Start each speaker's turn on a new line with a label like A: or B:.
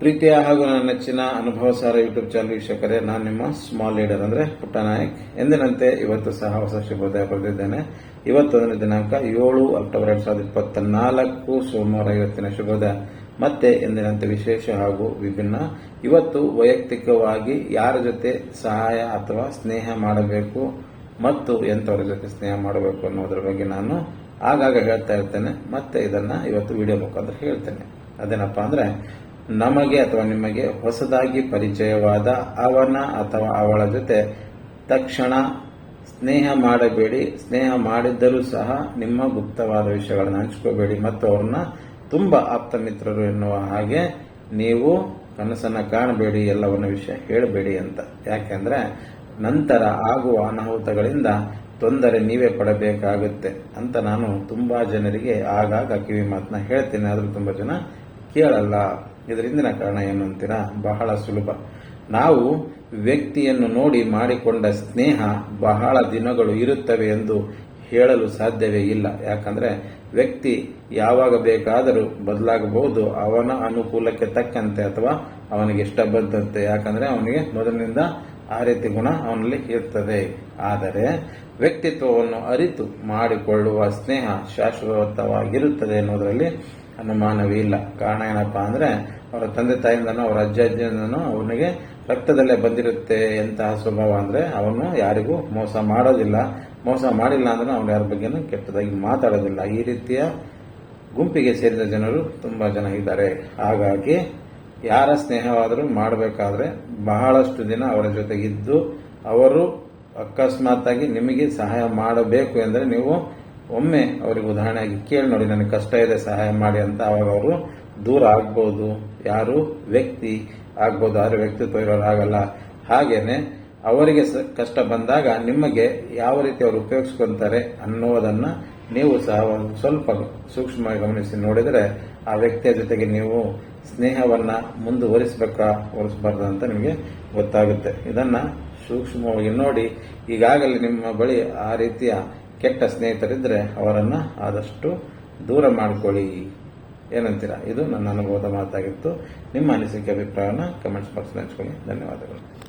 A: ಪ್ರೀತಿಯ ಹಾಗೂ ನನ್ನ ನೆಚ್ಚಿನ ಅನುಭವ ಸಾರ ಯೂಟ್ಯೂಬ್ ಚಾನಲ್ ವೀಕ್ಷಕರೇ, ನಾನು ನಿಮ್ಮ ಸ್ಮಾಲ್ ಲೀಡರ್ ಅಂದ್ರೆ ಪುಟ್ಟ ನಾಯಕ್ ಎಂದಿನಂತೆ ಇವತ್ತು ಸಹ ಹೊಸ ಶುಭೋದಯ ಬರೆದಿದ್ದೇನೆ ಇವತ್ತೊಂದನೇ ದಿನಾಂಕ ಏಳು ಅಕ್ಟೋಬರ್ ಎರಡ್ ಸಾವಿರದ ಇಪ್ಪತ್ತ ನಾಲ್ಕು ಸೋಮವಾರ ಇವತ್ತಿನ ಶುಭೋದಯ. ಮತ್ತೆ ಎಂದಿನಂತೆ ವಿಶೇಷ ಹಾಗೂ ವಿಭಿನ್ನ. ಇವತ್ತು ವೈಯಕ್ತಿಕವಾಗಿ ಯಾರ ಜೊತೆ ಸಹಾಯ ಅಥವಾ ಸ್ನೇಹ ಮಾಡಬೇಕು ಮತ್ತು ಎಂಥವರ ಜೊತೆ ಸ್ನೇಹ ಮಾಡಬೇಕು ಅನ್ನೋದ್ರ ಬಗ್ಗೆ ನಾನು ಆಗಾಗ ಹೇಳ್ತಾ ಇರ್ತೇನೆ. ಮತ್ತೆ ಇದನ್ನ ಇವತ್ತು ವಿಡಿಯೋ ಮುಖಾಂತರ ಹೇಳ್ತೇನೆ. ಅದೇನಪ್ಪ ಅಂದ್ರೆ ನಮಗೆ ಅಥವಾ ನಿಮಗೆ ಹೊಸದಾಗಿ ಪರಿಚಯವಾದ ಅವನ ಅಥವಾ ಅವಳ ಜೊತೆ ತಕ್ಷಣ ಸ್ನೇಹ ಮಾಡಬೇಡಿ. ಸ್ನೇಹ ಮಾಡಿದ್ದರೂ ಸಹ ನಿಮ್ಮ ಗುಪ್ತವಾದ ವಿಷಯಗಳನ್ನು ಹಂಚ್ಕೋಬೇಡಿ. ಮತ್ತು ಅವ್ರನ್ನ ತುಂಬಾ ಆಪ್ತ ಮಿತ್ರರು ಎನ್ನುವ ಹಾಗೆ ನೀವು ಕನಸನ್ನು ಕಾಣಬೇಡಿ, ಎಲ್ಲವನ್ನ ವಿಷಯ ಹೇಳಬೇಡಿ ಅಂತ. ಯಾಕೆಂದ್ರೆ ನಂತರ ಆಗುವ ಅನಾಹುತಗಳಿಂದ ತೊಂದರೆ ನೀವೇ ಪಡಬೇಕಾಗುತ್ತೆ ಅಂತ ನಾನು ತುಂಬಾ ಜನರಿಗೆ ಆಗಾಗ ಕಿವಿ ಮಾತನ್ನ ಹೇಳ್ತೇನೆ. ಆದರೂ ತುಂಬಾ ಜನ ಕೇಳಲ್ಲ. ಇದರ ಹಿಂದಿನ ಕಾರಣ ಏನು ಅಂತೀರಾ? ಬಹಳ ಸುಲಭ. ನಾವು ವ್ಯಕ್ತಿಯನ್ನು ನೋಡಿ ಮಾಡಿಕೊಂಡ ಸ್ನೇಹ ಬಹಳ ದಿನಗಳು ಇರುತ್ತವೆ ಎಂದು ಹೇಳಲು ಸಾಧ್ಯವೇ ಇಲ್ಲ. ಯಾಕಂದ್ರೆ ವ್ಯಕ್ತಿ ಯಾವಾಗ ಬೇಕಾದರೂ ಬದಲಾಗಬಹುದು. ಅವನ ಅನುಕೂಲಕ್ಕೆ ತಕ್ಕಂತೆ ಅಥವಾ ಅವನಿಗೆ ಇಷ್ಟ ಬಂದಂತೆ. ಯಾಕಂದ್ರೆ ಅವನಿಗೆ ಮೊದಲಿನಿಂದ ಆ ರೀತಿ ಗುಣ ಅವನಲ್ಲಿ ಇರ್ತದೆ. ಆದರೆ ವ್ಯಕ್ತಿತ್ವವನ್ನು ಅರಿತು ಮಾಡಿಕೊಳ್ಳುವ ಸ್ನೇಹ ಶಾಶ್ವತವಾಗಿರುತ್ತದೆ ಎನ್ನುವುದರಲ್ಲಿ ಅನುಮಾನವೇ ಇಲ್ಲ. ಕಾರಣ ಏನಪ್ಪಾ ಅಂದ್ರೆ, ಅವರ ತಂದೆ ತಾಯಿಂದನೋ, ಅವರ ಅಜ್ಜ ಅಜ್ಜಿಯಿಂದನು, ಅವನಿಗೆ ರಕ್ತದಲ್ಲೇ ಬಂದಿರುತ್ತೆ ಎಂತಹ ಸ್ವಭಾವ ಅಂದ್ರೆ, ಅವನು ಯಾರಿಗೂ ಮೋಸ ಮಾಡೋದಿಲ್ಲ. ಮೋಸ ಮಾಡಿಲ್ಲ ಅಂದ್ರೆ ಅವನು ಯಾರ ಬಗ್ಗೆನೂ ಕೆಟ್ಟದಾಗಿ ಮಾತಾಡೋದಿಲ್ಲ. ಈ ರೀತಿಯ ಗುಂಪಿಗೆ ಸೇರಿದ ಜನರು ತುಂಬಾ ಜನ ಇದ್ದಾರೆ. ಹಾಗಾಗಿ, ಯಾರ ಸ್ನೇಹವಾದರೂ ಮಾಡಬೇಕಾದ್ರೆ ಬಹಳಷ್ಟು ದಿನ ಅವರ ಜೊತೆಗಿದ್ದು, ಅವರು ಅಕಸ್ಮಾತ್ ಆಗಿ ನಿಮಗೆ ಸಹಾಯ ಮಾಡಬೇಕು ಎಂದರೆ ನೀವು ಒಮ್ಮೆ ಅವರಿಗೆ ಉದಾಹರಣೆಯಾಗಿ, ಕೇಳಿ ನೋಡಿ, ನನಗೆ ಕಷ್ಟ ಇದೆ, ಸಹಾಯ ಮಾಡಿ ಅಂತ ಅವಾಗ ಅವರು ದೂರ ಆಗ್ಬೋದು. ಯಾರು? ವ್ಯಕ್ತಿ ಆಗ್ಬೋದು. ಯಾರು ವ್ಯಕ್ತಿತ್ವ ಇರೋರು ಆಗಲ್ಲ ಹಾಗೇನೆ ಅವರಿಗೆ ಕಷ್ಟ ಬಂದಾಗ ನಿಮಗೆ ಯಾವ ರೀತಿ ಅವರು ಉಪಯೋಗಿಸ್ಕೊಂತಾರೆ ಅನ್ನೋದನ್ನು ನೀವು ಸಹ ಒಂದು ಸ್ವಲ್ಪ ಸೂಕ್ಷ್ಮವಾಗಿ ಗಮನಿಸಿ ನೋಡಿದರೆ, ಆ ವ್ಯಕ್ತಿಯ ಜೊತೆಗೆ ನೀವು ಸ್ನೇಹವನ್ನು ಮುಂದುವರಿಸಬೇಕಾ ಹೊರಿಸಬಾರ್ದು ಅಂತ ನಿಮಗೆ ಗೊತ್ತಾಗುತ್ತೆ. ಇದನ್ನು ಸೂಕ್ಷ್ಮವಾಗಿ ನೋಡಿ. ಈಗಾಗಲೇ ನಿಮ್ಮ ಬಳಿ ಆ ರೀತಿಯ ಕೆಟ್ಟ ಸ್ನೇಹಿತರಿದ್ದರೆ ಅವರನ್ನು ಆದಷ್ಟು ದೂರ ಮಾಡಿಕೊಳ್ಳಿ. ಏನಂತೀರಾ? ಇದು ನನ್ನ ಅನುಭವದ ಮಾತಾಗಿತ್ತು. ನಿಮ್ಮ ಅನಿಸಿಕೆ, ಅಭಿಪ್ರಾಯನ ಕಮೆಂಟ್ಸ್ ಬಾಕ್ಸ್ ಹಂಚ್ಕೊಳ್ಳಿ. ಧನ್ಯವಾದಗಳು.